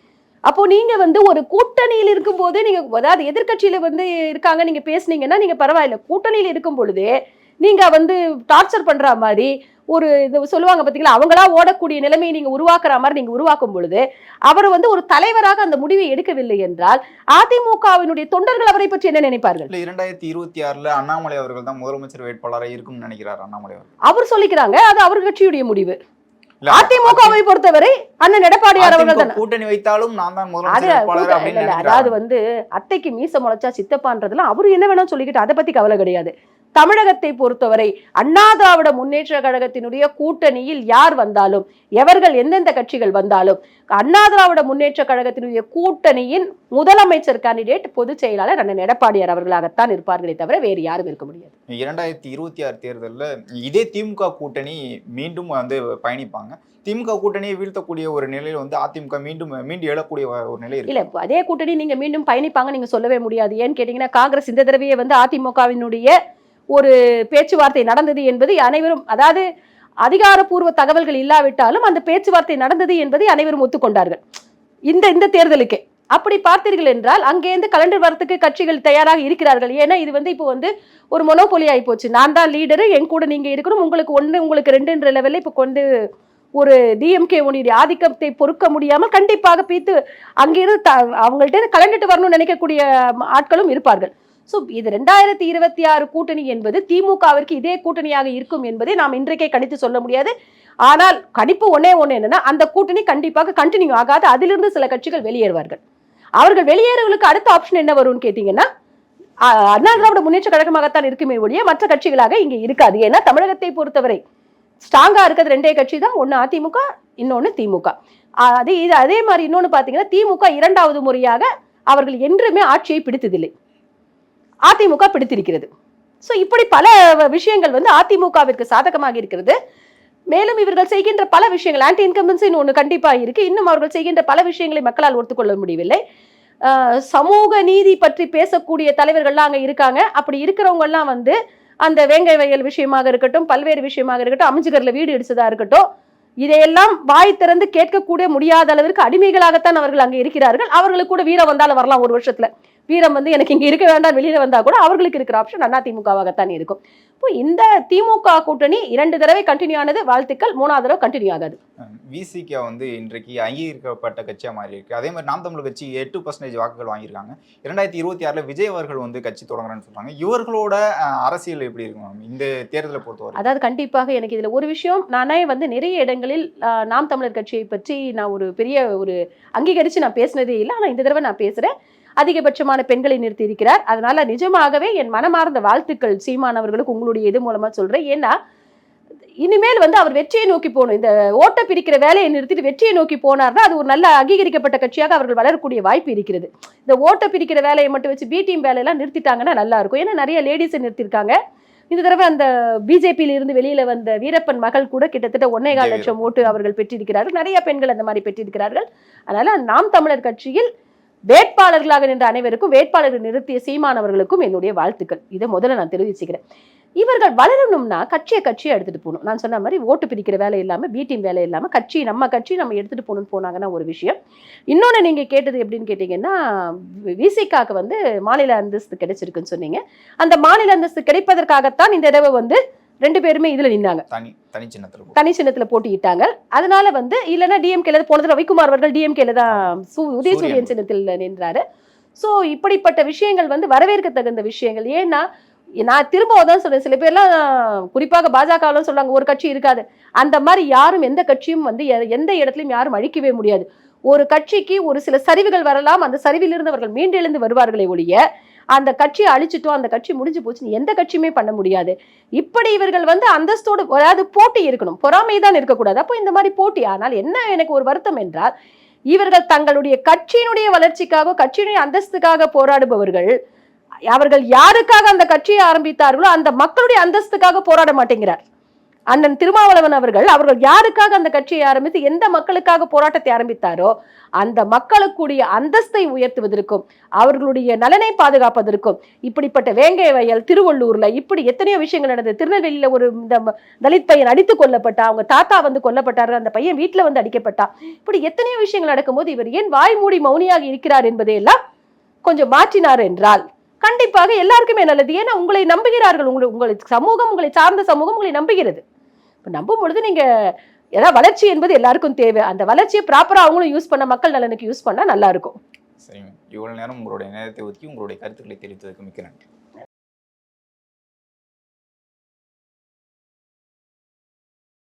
அப்போ நீங்க வந்து ஒரு கூட்டணியில் இருக்கும்போது நீங்க அதாவது எதிர்கட்சியில வந்து இருக்காங்க நீங்க பேசுனீங்கன்னா நீங்க பரவாயில்ல. கூட்டணியில் இருக்கும் பொழுது நீங்க வந்து டார்ச்சர் பண்ற மாதிரி ஒரு இது சொல்லுவாங்க பாத்தீங்களா? அவங்களா ஓடக்கூடிய நிலைமையை நீங்க உருவாக்குற மாதிரி நீங்க உருவாக்கும் பொழுது அவர் வந்து ஒரு தலைவராக அந்த முடிவை எடுக்கவில்லை என்றால் அதிமுகவினுடைய தொண்டர்கள் அவரை பற்றி என்ன நினைப்பார்கள்? இரண்டாயிரத்தி இருபத்தி ஆறுல அண்ணாமலை அவர்கள் தான் முதலமைச்சர் வேட்பாளராக இருக்கும்னு நினைக்கிறார் அண்ணாமலை அவர் சொல்லிக்கிறாங்க அது அவர் கட்சியுடைய முடிவு. அதிமுகவை பொறுத்தவரை அண்ணன் எடப்பாடியார் அவர்கள் கூட்டணி வைத்தாலும் நான் தான் அதாவது வந்து அத்தைக்கு மீச முளைச்சா சித்தப்பான்றதுலாம் அவரு என்ன வேணா சொல்லிக்கிட்டு அதை பத்தி கவலை கிடையாது. தமிழகத்தை பொறுத்தவரை அண்ணா திராவிட முன்னேற்ற கழகத்தினுடைய கூட்டணியில் யார் வந்தாலும் எவர்கள் எந்தெந்த கட்சிகள் வந்தாலும் அண்ணா திராவிட முன்னேற்ற கழகத்தினுடைய கூட்டணியின் முதலமைச்சர் கேண்டிடேட் பொதுச் செயலாளர் அண்ணன் எடப்பாடியார் அவர்களாகத்தான் இருப்பார்களே தவிர வேறு யாரும் இருக்க முடியாது. இரண்டாயிரத்தி இருபத்தி ஆறு தேர்தல்ல இதே திமுக கூட்டணி மீண்டும் வந்து பயணிப்பாங்க. திமுக கூட்டணியை வீழ்த்தக்கூடிய ஒரு நிலையில வந்து அதிமுக மீண்டும் மீண்டும் எழக்கூடிய ஒரு நிலை இல்ல அதே கூட்டணி நீங்க மீண்டும் பயணிப்பாங்க நீங்க சொல்லவே முடியாது. ஏன்னு கேட்டீங்கன்னா காங்கிரஸ் இந்த தடவையே வந்து அதிமுகவினுடைய ஒரு பேச்சுவார்த்தை நடந்தது என்பது அனைவரும் அதாவது அதிகாரப்பூர்வ தகவல்கள் இல்லாவிட்டாலும் அந்த பேச்சுவார்த்தை நடந்தது என்பதை அனைவரும் ஒத்துக்கொண்டார்கள். இந்த இந்த தேர்தலுக்கு. அப்படி பார்த்தீர்கள் என்றால் அங்கேருந்து கலண்டர் வரத்துக்கு கட்சிகள் தயாராக இருக்கிறார்கள். ஏன்னா இது வந்து இப்போ வந்து ஒரு மொனோபொலி ஆகி போச்சு. நான் தான் லீடரு என் கூட நீங்க இருக்கணும். உங்களுக்கு ஒன்று உங்களுக்கு ரெண்டுன்ற லெவலில் இப்போ கொண்டு ஒரு டிஎம்கே உடைய ஆதிக்கத்தை பொறுக்க முடியாமல் கண்டிப்பாக பீத்து அங்கிருந்து த அவங்கள்ட்ட இருந்து கலந்துட்டு வரணும்னு நினைக்கக்கூடிய ஆட்களும் இருப்பார்கள். ஸோ இது ரெண்டாயிரத்தி இருபத்தி ஆறு கூட்டணி என்பது திமுகவிற்கு இதே கூட்டணியாக இருக்கும் என்பதை நாம் இன்றைக்கே கணித்து சொல்ல முடியாது. ஆனால் கணிப்பு ஒன்னே ஒன்று என்னன்னா அந்த கூட்டணி கண்டிப்பாக கண்டினியூ ஆகாது. அதிலிருந்து சில கட்சிகள் வெளியேறுவார்கள். அவர்கள் வெளியேறவர்களுக்கு அடுத்த ஆப்ஷன் என்ன வரும்னு கேட்டீங்கன்னா அண்ணா திராவிட முன்னேற்ற கழகமாகத்தான் இருக்குமே ஒழிய மற்ற கட்சிகளாக இங்கே இருக்காது. ஏன்னா தமிழகத்தை பொறுத்தவரை ஸ்ட்ராங்காக இருக்கிறது ரெண்டே கட்சி தான். ஒன்று அதிமுக இன்னொன்று திமுக. அது அதே இது அதே மாதிரி இன்னொன்று பார்த்தீங்கன்னா திமுக இரண்டாவது முறையாக அவர்கள் என்றுமே ஆட்சியை பிடித்ததில்லை. அதிமுக பிடித்திருக்கிறது. ஸோ இப்படி பல வ- விஷயங்கள் வந்து அதிமுகவிற்கு சாதகமாக இருக்கிறது. மேலும் இவர்கள் செய்கின்ற பல விஷயங்கள் ஆன்டி இன்கம்பன்சின்னு ஒன்று கண்டிப்பாக இருக்கு. இன்னும் அவர்கள் செய்கின்ற பல விஷயங்களை மக்களால் ஒத்துக்கொள்ள முடியவில்லை. சமூக நீதி பற்றி பேசக்கூடிய தலைவர்கள்லாம் அங்கே இருக்காங்க. அப்படி இருக்கிறவங்கெல்லாம் வந்து அந்த வேங்கை வயல் விஷயமாக இருக்கட்டும் பல்வேறு விஷயமாக இருக்கட்டும் அமைஞ்சுகரில் வீடு இடிச்சதாக இருக்கட்டும் இதையெல்லாம் வாய் திறந்து கேட்கக்கூட முடியாத அளவிற்கு அடிமைகளாகத்தான் அவர்கள் அங்கே இருக்கிறார்கள். அவர்களுக்கு கூட வீரம் வந்தாலும் வரலாம் ஒரு வருஷத்தில். வீரம் வந்து எனக்கு இங்க இருக்க வேண்டாம் வெளியில வந்தா கூட அவர்களுக்கு இருக்கிற ஆப்ஷன் அண்ணா திமுகவாகத்தான் இருக்கும். இப்போ இந்த திமுக கூட்டணி இரண்டு தடவை கண்டினியூ ஆனது வாழ்த்துக்கள். மூணாவது தடவை கண்டினியூ ஆகாது. விசிகா வந்து இன்றைக்கு அங்கீகரிக்கப்பட்ட கட்சியா மாறி இருக்கு அதே மாதிரி நாம் தமிழ் கட்சி எட்டு பர்சன்டேஜ் வாக்குகள் வாங்கியிருக்காங்க. இரண்டாயிரத்தி இருபத்தி ஆறுல விஜய் அவர்கள் வந்து கட்சி தொடங்குறேன்னு சொல்றாங்க. இவர்களோட அரசியல் எப்படி இருக்கும் மேம்? இந்த தேர்தலை பொறுத்தவரை. அதாவது கண்டிப்பாக எனக்கு இதுல ஒரு விஷயம் நானே வந்து நிறைய இடங்களில் நாம் தமிழர் கட்சியை பற்றி நான் ஒரு பெரிய ஒரு அங்கீகரித்து நான் பேசினதே இல்லை. ஆனால் இந்த தடவை நான் பேசுகிறேன் அதிகபட்சமான பெண்களை நிறுத்தி இருக்கிறார். அதனால நிஜமாகவே என் மனமார்ந்த வாழ்த்துக்கள் சீமான் அவர்களுக்கு உங்களுடைய இது மூலமா சொல்றேன். ஏன்னா இனிமேல் வந்து அவர் வெற்றியை நோக்கி போகணும். இந்த ஓட்டை பிரிக்கிற வேலையை நிறுத்திட்டு வெற்றியை நோக்கி போனார்னா அது ஒரு நல்ல அங்கீகரிக்கப்பட்ட கட்சியாக அவர்கள் வளரக்கூடிய வாய்ப்பு இருக்கிறது. இந்த ஓட்டை பிரிக்கிற வேலையை மட்டும் வச்சு பி டீம் வேலையெல்லாம் நிறுத்திட்டாங்கன்னா நல்லா இருக்கும். ஏன்னா நிறைய லேடிஸை நிறுத்திருக்காங்க இந்த தடவை அந்த பிஜேபியில இருந்து வெளியில வந்த வீரப்பன் மகள் கூட கிட்டத்தட்ட ஒன்னேகால் விஜய் லட்சம் ஓட்டு அவர்கள் பெற்றிருக்கிறார்கள். நிறைய பெண்கள் அந்த மாதிரி பெற்றிருக்கிறார்கள். அதனால நாம் தமிழர் கட்சியில் வேட்பாளர்களாக நின்ற அனைவருக்கும் வேட்பாளர்கள் நிறுத்திய சீமானவர்களுக்கும் என்னுடைய வாழ்த்துக்கள். இதை முதல்ல நான் தெரிவிச்சுக்கிறேன். இவர்கள் வளரணும்னா கட்சியை கட்சியை எடுத்துகிட்டு போகணும். நான் சொன்ன மாதிரி ஓட்டு பிரிக்கிற வேலை இல்லாமல் பி வேலை இல்லாமல் கட்சி நம்ம கட்சி நம்ம எடுத்துகிட்டு போகணும்னு போனாங்கன்னா ஒரு விஷயம். இன்னொன்று நீங்கள் கேட்டது எப்படின்னு கேட்டிங்கன்னா விசிகாவுக்கு வந்து மாநில அந்தஸ்து கிடைச்சிருக்குன்னு சொன்னீங்க. அந்த மாநில அந்தஸ்து கிடைப்பதற்காகத்தான் இந்த தடவை வந்து ரெண்டு பேருமே இதுல நின்னாங்க. தனி தனி சின்னத்தில். தனி சின்னத்துல போட்டியிட்டாங்க. அதனால வந்து இல்லைன்னா டிஎம்கேல போன தடவை ரவிக்குமார் அவர்கள் டிஎம்கேல தான் சு- உதயசூரியன் சூரியன். சின்னத்தில் நின்றாரு. சோ இப்படிப்பட்ட விஷயங்கள் வந்து வரவேற்க தகுந்த விஷயங்கள். ஏன்னா நான் திரும்ப தான் சொல்றேன். சில பேர்லாம் குறிப்பாக பாஜகவில் சொல்றாங்க ஒரு கட்சி இருக்காது. அந்த மாதிரி யாரும் எந்த கட்சியும் வந்து எந்த இடத்துலையும் யாரும் அழிக்கவே முடியாது. ஒரு கட்சிக்கு ஒரு சில சரிவுகள் வரலாம். அந்த சரிவிலிருந்து அவர்கள் மீண்டெழுந்து வருவார்களே ஒழிய அந்த கட்சியை அழிச்சிட்டோம் அந்த கட்சி முடிஞ்சு போச்சுன்னு எந்த கட்சியுமே பண்ண முடியாது. இப்படி இவர்கள் வந்து அந்தஸ்தோடு அதாவது போட்டி இருக்கணும் பொறாமை தான் இருக்கக்கூடாது. அப்போ இந்த மாதிரி போட்டி ஆனால் என்ன எனக்கு ஒரு வருத்தம் என்றால் இவர்கள் தங்களுடைய கட்சியினுடைய வளர்ச்சிக்காக கட்சியினுடைய அந்தஸ்துக்காக போராடுபவர்கள் அவர்கள் யாருக்காக அந்த கட்சியை ஆரம்பித்தார்களோ அந்த மக்களுடைய அந்தஸ்துக்காக போராட மாட்டேங்கிறார். அண்ணன் திருமாவளவன் அவர்கள் அவர்கள் யாருக்காக அந்த கட்சியை ஆரம்பித்து எந்த மக்களுக்காக போராட்டத்தை ஆரம்பித்தாரோ அந்த மக்களுக்குடைய அந்தஸ்தை உயர்த்துவதற்கும் அவர்களுடைய நலனை பாதுகாப்பதற்கும் இப்படிப்பட்ட வேங்கை வயல் திருவள்ளூர்ல இப்படி எத்தனையோ விஷயங்கள் நடந்தது. திருநெல்வேலியில ஒரு இந்த தலித் பையன் அடித்து கொல்லப்பட்டா அவங்க தாத்தா வந்து கொல்லப்பட்டாரு அந்த பையன் வீட்டுல வந்து அடிக்கப்பட்டா. இப்படி எத்தனையோ விஷயங்கள் நடக்கும்போது இவர் ஏன் வாய் மூடி மௌனியாக இருக்கிறார் என்பதையெல்லாம் கொஞ்சம் மாற்றினார் என்றால் கண்டிப்பாக எல்லாருக்குமே நல்லது. ஏன்னா உங்களை நம்புகிறார்கள் உங்களை உங்களை சமூகம் உங்களை சார்ந்த சமூகம் உங்களை நம்புகிறது. இப்போ நம்பும் பொழுது நீங்க ஏதாவது வளர்ச்சி என்பது எல்லாருக்கும் தேவை. அந்த வளர்ச்சியை ப்ராப்பரா அவங்களும் யூஸ் பண்ண மக்கள் நலனுக்கு யூஸ் பண்ணா நல்லா இருக்கும். சரிங்க. இவ்வளவு நேரம் உங்களுடைய நேரத்தை ஒதுக்கி உங்களுடைய கருத்துக்களை தெரிவித்ததுக்கு மிக்க நன்றி.